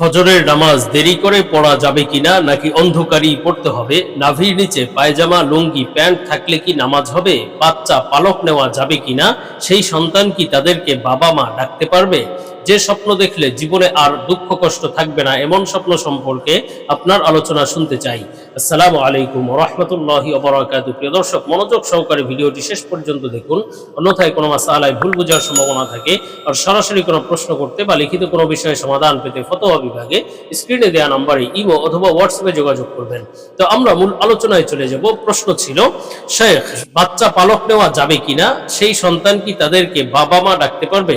ফজরের নামাজ দেরি করে পড়া যাবে কিনা নাকি অন্ধকারই পড়তে হবে? নাভির নিচে পায়জামা, লুঙ্গি, প্যান্ট থাকলে কি নামাজ হবে? বাচ্চা, পালক নেওয়া যাবে কিনা? সেই সন্তান কি তাদেরকে বাবা মা ডাকতে পারবে? যে স্বপ্ন দেখলে জীবনে আর দুঃখ কষ্ট থাকবে না, এমন স্বপ্ন সম্পর্কে আপনার আলোচনা শুনতে চাই। আসসালামু আলাইকুম রহমতুল্লাহি অবরাকাতু প্রিয় দর্শক, মনোযোগ সহকারে ভিডিওটি শেষ পর্যন্ত দেখুন। অন্যথায় কোনো মাসালায় ভুল বোঝার সম্ভাবনা থাকে আর সরাসরি কোনো প্রশ্ন করতে বা লিখিত কোনো বিষয়ে সমাধান পেতে ফতোয়া বিভাগে স্ক্রিনে দেওয়া নম্বরে ইমো অথবা হোয়াটসঅ্যাপে যোগাযোগ করবেন। তো আমরা মূল আলোচনায় চলে যাব। প্রশ্ন ছিল, শেখ, বাচ্চা পালক নেওয়া যাবে কিনা? সেই সন্তান কি তাদেরকে বাবা মা ডাকতে পারবে?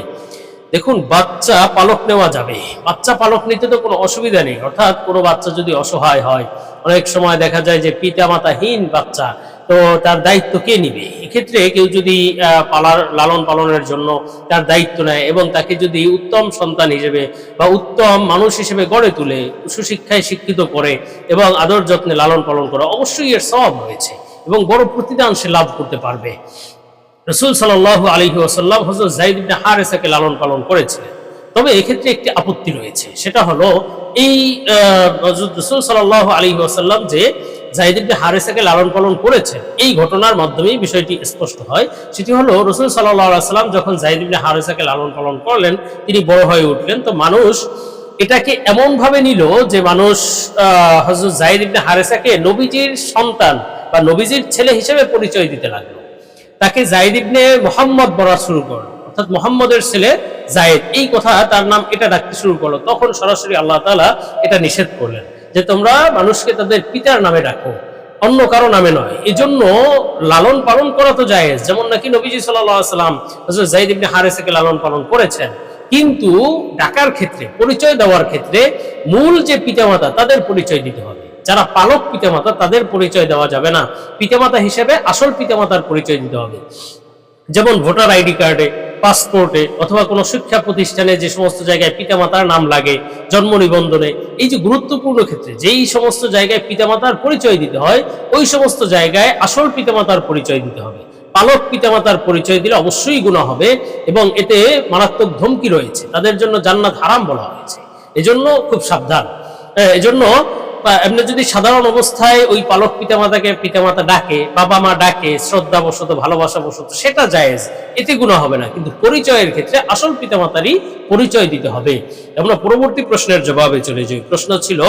দেখুন, বাচ্চা পালক নেওয়া যাবে। বাচ্চা পালক নিতে তো কোনো অসুবিধা নেই। অর্থাৎ কোনো বাচ্চা যদি অসহায় হয়, অনেক সময় দেখা যায় যে পিতা মাতাহীন বাচ্চা, তো তার দায়িত্ব কে নিবে? এক্ষেত্রে কেউ যদি পালার, লালন পালনের জন্য তার দায়িত্ব নেয় এবং তাকে যদি উত্তম সন্তান হিসেবে বা উত্তম মানুষ হিসেবে গড়ে তুলে, সুশিক্ষায় শিক্ষিত করে এবং আদর যত্নে লালন পালন করে, অবশ্যই এর সব রয়েছে এবং বড় প্রতিদান সে লাভ করতে পারবে। রসুল সাল্লাহ আলহি ওসাল্লাম হজরত জাইদ ইবনে হারেসাকে লালন পালন করেছিলেন। তবে এক্ষেত্রে একটি আপত্তি রয়েছে। সেটা হলো, এই রসুল সাল্লাহ আলহি ওসাল্লাম যে জাইদ ইবনে হারেসাকে লালন পালন করেছেন, এই ঘটনার মাধ্যমেই বিষয়টি স্পষ্ট হয়। সেটি হলো, রসুল সাল্লাহ সাল্লাম যখন জাইদ ইবনে হারেসাকে লালন পালন করলেন, তিনি বড় হয়ে উঠলেন। তো মানুষ এটাকে এমন ভাবে নিল যে মানুষ হজরত জাইদ ইবনে হারেসাকে নবীজির সন্তান বা নবীজির ছেলে হিসেবে পরিচয় দিতে লাগল। তাকে জাইদ ইবনে মোহাম্মদ বলা শুরু করল। অর্থাৎ মোহাম্মদের ছেলে জায়েদ এই কথা তার নাম এটা ডাকতে শুরু করল। তখন সরাসরি আল্লাহ তাআলা এটা নিষেধ করলেন যে তোমরা মানুষকে তাদের পিতার নামে ডাকো, অন্য কারও নামে নয়। এই জন্য লালন পালন করা তো জায়েজ। যেমন নাকি নবীজি সাল্লাম জাইদ ইবনে হারেসাকে লালন পালন করেছেন। কিন্তু ডাকার ক্ষেত্রে, পরিচয় দেওয়ার ক্ষেত্রে মূল যে পিতামাতা, তাদের পরিচয় দিতে হবে। যারা পালক পিতামাতা, তাদের পরিচয় দেওয়া যাবে না। পিতামাতা হিসেবে আসল পিতামাতার পরিচয় দিতে হবে। যেমন ভোটার আইডি কার্ডে, পাসপোর্টে অথবা কোনো শিক্ষা প্রতিষ্ঠানে যে সমস্ত জায়গায় পিতামাতার নাম লাগে, জন্ম নিবন্ধনে, এই যে গুরুত্বপূর্ণ ক্ষেত্রে যেই সমস্ত জায়গায় পিতামাতার পরিচয় দিতে হয়, ওই সমস্ত জায়গায় আসল পিতামাতার পরিচয় দিতে হবে। পালক পিতামাতার পরিচয় দিলে অবশ্যই গুণা হবে এবং এতে মারাত্মক ধমকি রয়েছে। তাদের জন্য জান্নাত হারাম বলা হয়েছে। এজন্য খুব সাবধান। এজন্য এমনি যদি সাধারণ অবস্থায় ওই পালক পিতামাতাকে পিতামাতা ডাকে, বাবা মা ডাকে শ্রদ্ধা বশত ভালোবাসা বশত সেটা জায়েজ, এতে গুণা হবে না। কিন্তু পরিচয়ের ক্ষেত্রে আসল পিতামাতারই পরিচয় দিতে হবে। আমরা পরবর্তী প্রশ্নের জবাবে চলে যাই। প্রশ্ন ছিল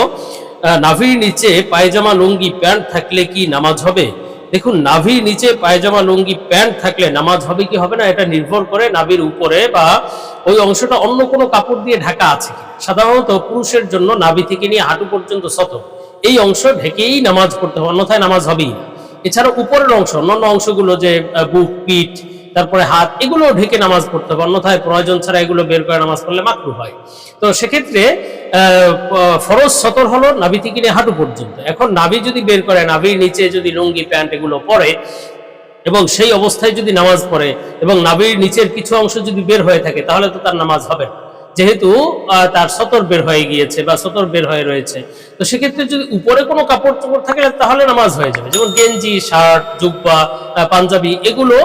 নাভির নিচে পায়জামা, লুঙ্গি, প্যান্ট থাকলে কি নামাজ হবে? দেখুন, নাভির নিচে পায়জামা, লুঙ্গি, প্যান্ট থাকলে নামাজ হবে কি হবে না, এটা নির্ভর করে নাভির উপরে বা ওই অংশটা অন্য কোনো কাপড় দিয়ে ঢাকা আছে সাধারণত পুরুষের জন্য নাভি থেকে নিয়ে হাঁটু পর্যন্ত শত এই অংশ ঢেকেই নামাজ পড়তে হবে, অন্যথায় নামাজ হবেই এছাড়া উপরের অংশ, অন্যান্য অংশগুলো যে বুক, পিঠ, তারপরে হাত এগুলো ঢেকে নামাজ পড়তে হবে, অন্যথায় প্রয়োজন ছাড়া এগুলো বের করে নামাজ পড়লে মাকরু হয়। তো সেক্ষেত্রে ফরজ সতর হলো নাভি থেকে নিয়ে হাঁটু পর্যন্ত। এখন নাভি যদি বের করে, নাভির নিচে যদি লুঙ্গি, প্যান্ট এগুলো পরে এবং সেই অবস্থায় যদি নামাজ পড়ে এবং নাবির নিচের কিছু অংশ যদি বের হয়ে থাকে, তাহলে তো তার নামাজ হবে যেহেতু তার সতর বের হয়ে গিয়েছে বা সতর বের হয়ে রয়েছে। তো সেক্ষেত্রে যদি উপরে কোনো কাপড় চোপড় থাকে তাহলে নামাজ হয়ে যাবে। যেমন গেঞ্জি, শার্ট, জুব্বা পাঞ্জাবি, এগুলো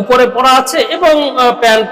উপরে পরা আছে এবং প্যান্ট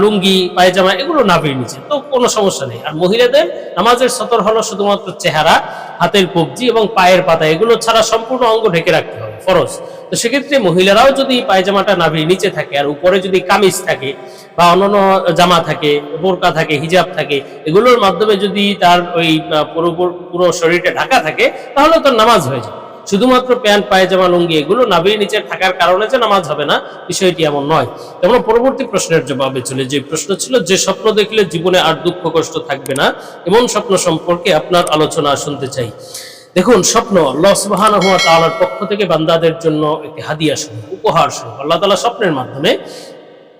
লুঙ্গি, পায়জামা, এগুলো নাভির নিচে। তো কোনো সমস্যা নেই। আর মহিলাদের নামাজের সতর হলো শুধুমাত্র চেহারা, হাতের কবজি এবং পায়ের পাতা, এগুলো ছাড়া সম্পূর্ণ অঙ্গ ঢেকে রাখতে হবে, ফরজ। তো সেক্ষেত্রে মহিলারাও যদি পায়জামাটা নাভির নিচে থাকে আর উপরে যদি কামিজ থাকে বা অন্যান্য জামা থাকে, বোরকা থাকে, হিজাব থাকে, এগুলোর মাধ্যমে যদি তার ওই পুরো পুরো শরীরটা ঢাকা থাকে, তাহলে তো নামাজ হয়ে যাবে। শুধুমাত্র প্যান্ট, পায়জামা, লুঙ্গি, এগুলো নাভির নিচে থাকার কারণে যে নামাজ হবে না, বিষয়টি এমন নয়। তেমন পরবর্তী প্রশ্নের জবাবে চলে যে প্রশ্ন ছিল, যে স্বপ্ন দেখলে জীবনে আর দুঃখ কষ্ট থাকবে না, এমন স্বপ্ন সম্পর্কে আপনার আলোচনা শুনতে চাই। দেখুন, স্বপ্ন আল্লাহ সুবহানাহু ওয়া তাআলার পক্ষ থেকে বান্দাদের জন্য একটি হাদিয়া স্বরূপ উপহার স্বরূপ আল্লাহ তাআলা স্বপ্নের মাধ্যমে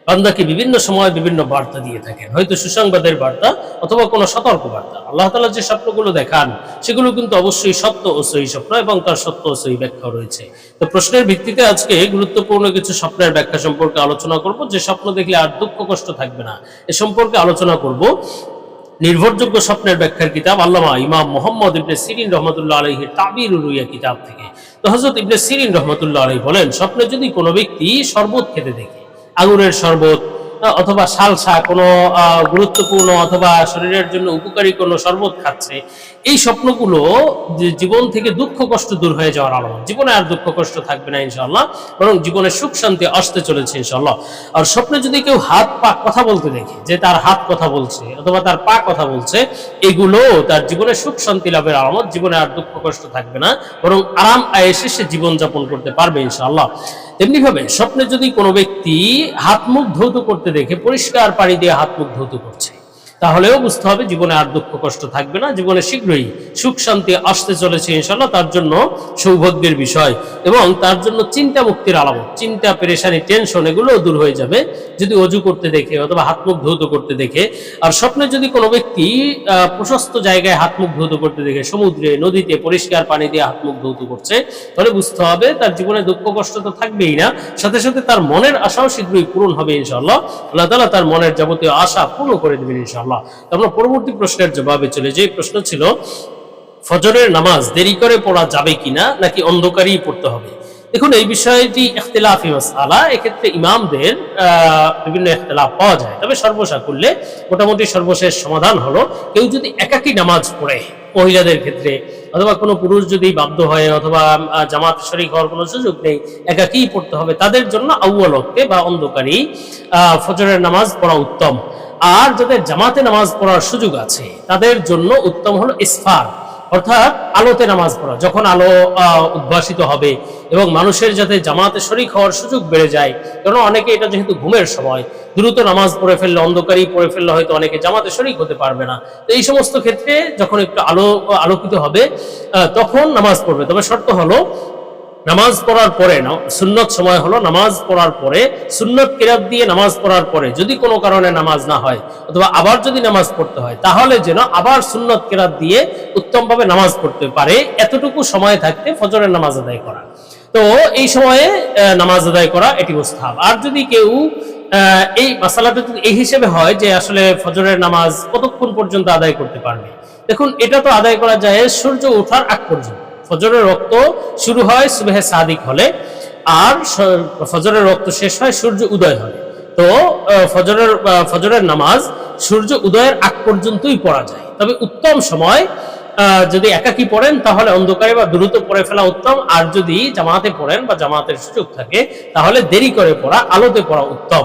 বান্দাকে বিভিন্ন সময় বিভিন্ন বার্তা দিয়ে থাকেন। হয়তো সুসংবাদের বার্তা অথবা কোনো সতর্ক বার্তা আল্লাহ তাআলা যে স্বপ্নগুলো দেখান, সেগুলো কিন্তু অবশ্যই সত্য ও সহি স্বপ্ন এবং তার সত্য ও সহি ব্যাখ্যা রয়েছে। তো প্রশ্নের ভিত্তিতে আজকে গুরুত্বপূর্ণ কিছু স্বপ্নের ব্যাখ্যা সম্পর্কে আলোচনা করব। যে স্বপ্ন দেখলে আর দুঃখ কষ্ট থাকবে না। এ সম্পর্কে আলোচনা করব। নির্ভরযোগ্য স্বপ্নের ব্যাখ্যার কিতাব আল্লামা ইমাম মোহাম্মদ ইবনে সিরিন রহমতুল্লাহ আলহির তাবির রুইয়া কিতাব থেকে। তো হজরত ইবনে সিরিন রহমতুল্লাহ আলহী বলেন, স্বপ্নে যদি কোনো ব্যক্তি শরবত খেতে দেখে আঙুরের শরবত অথবা সালসা কোনো গুরুত্বপূর্ণ অথবা শরীরের জন্য উপকারী কোনো শরবত খাচ্ছে। এই স্বপ্নগুলো যে জীবন থেকে দুঃখ, কষ্ট দূর হয়ে যাওয়ার আলামত জীবনে আর দুঃখ, কষ্ট থাকবে না ইনশাল্লাহ বরং জীবনে সুখ, শান্তি আসতে চলেছে ইনশাল্লাহ আর স্বপ্নে যদি কেউ হাত পা কথা বলতে দেখে, যে তার হাত কথা বলছে অথবা তার পা কথা বলছে, এগুলো তার জীবনে সুখ, শান্তি লাভের আলামত, জীবনে আর দুঃখ, কষ্ট থাকবে না। বরং আরাম আয়েসে সে জীবনযাপন করতে পারবে ইনশাল্লাহ তেমনি ভাবে স্বপ্নে যদি কোনো ব্যক্তি হাত মুখ ধৌত করতে দেখে, পরিষ্কার পানি দিয়ে হাত মুখ ধৌত করছে তাহলেও বুঝতে হবে জীবনে আর দুঃখ কষ্ট থাকবে না জীবনে শীঘ্রই সুখ শান্তি আসতে চলেছে ইনশাল্লাহ তার জন্য সৌভাগ্যের বিষয়। এবং তার জন্য চিন্তা মুক্তির আলামত, চিন্তা, পেরেশানি টেনশন এগুলোও দূর হয়ে যাবে। যদি অজু করতে দেখে অথবা হাত মুখ ধৌত করতে দেখে। আর স্বপ্নে যদি কোনো ব্যক্তি প্রশস্ত জায়গায় হাত মুখ ধৌত করতে দেখে, সমুদ্রে, নদীতে পরিষ্কার পানি দিয়ে হাত মুখ ধৌত করছে, তাহলে বুঝতে হবে তার জীবনে দুঃখ, কষ্ট তো থাকবেই না। সাথে সাথে তার মনের আশাও শীঘ্রই পূরণ হবে ইনশাল্লাহ আল্লাহ তালা তার মনের যাবতীয় আশা পূর্ণ করে দেবেন ইনশাল্লাহ তো আমরা পরবর্তী প্রশ্নের জবাবে চলে যে প্রশ্ন ছিল ফজরের নামাজ দেরি করে পড়া যাবে কিনা নাকি অন্ধকারেই পড়তে হবে? দেখুন, এই বিষয়টি ইখতিলাফি মাসআলা। এক্ষেত্রে ইমামদের বিভিন্ন ইখতিলাফ পাওয়া যায়। তবে সর্বসা করলে মোটামুটি সর্বশেষ সমাধান হলো, কেউ যদি একাকী নামাজ পড়ে মহিলাদের ক্ষেত্রে, অথবা কোনো পুরুষ যদি বাধ্য হয়, অথবা জামাত শরিক হওয়ার কোনো সুযোগ নেই, একাকীই পড়তে হবে, তাদের জন্য আউ্য়াল বা অন্ধকারী ফজরের নামাজ পড়া উত্তম। আর যাদের জামাতে নামাজ পড়ার সুযোগ আছে, তাদের জন্য উত্তম হলো ইসফার। অর্থাৎ আলোতে নামাজ পড়া, যখন আলো উদ্ভাসিত হবে এবং মানুষের যাতে জামাতে শরিক হওয়ার সুযোগ বেড়ে যায় কারণ অনেকে এটা যেহেতু ঘুমের সময়, দ্রুত নামাজ পড়ে ফেললে, অন্ধকারই পড়ে ফেললে হয়তো অনেকে জামাতে শরিক হতে পারবে না। তো এই সমস্ত ক্ষেত্রে যখন একটু আলো, আলোকিত হবে তখন নামাজ পড়বে। তবে শর্ত হলো নামাজ পড়ার পরে সুন্নত সময় হলো নামাজ পড়ার পরে, সুন্নত কিরাত দিয়ে নামাজ পড়ার পরে, যদি কোনো কারণে নামাজ না হয়, অথবা আবার যদি নামাজ পড়তে হয়, তাহলে যেন আবার সুন্নত কিরাত দিয়ে উত্তমভাবে নামাজ পড়তে পারে, এতটুকু সময় থাকতে ফজরের নামাজ আদায় করা। তো এই সময়ে নামাজ আদায় করা এটি মুস্তাহাব। আর যদি কেউ এই মাসালাটা এই হিসেবে হয় যে আসলে ফজরের নামাজ কতক্ষণ পর্যন্ত আদায় করতে পারবে, দেখুন, এটা তো আদায় করা যায় সূর্য ওঠার আগ পর্যন্ত। ফজরের রক্ত শুরু হয় সুবেহে সাদিক হলে, আর ফজরের রক্ত শেষ হয় সূর্য উদয় হলে। তো ফজরের ফজরের নামাজ সূর্য উদয়ের আগ পর্যন্তই পড়া যায়। তবে উত্তম সময় যদি একাকি পড়েন, তাহলে অন্ধকারে বা দ্রুত পড়ে ফেলা উত্তম। আর যদি জামাতে পড়েন বা জামাতের সুযোগ থাকে, তাহলে দেরি করে পড়া, আলোতে পড়া উত্তম।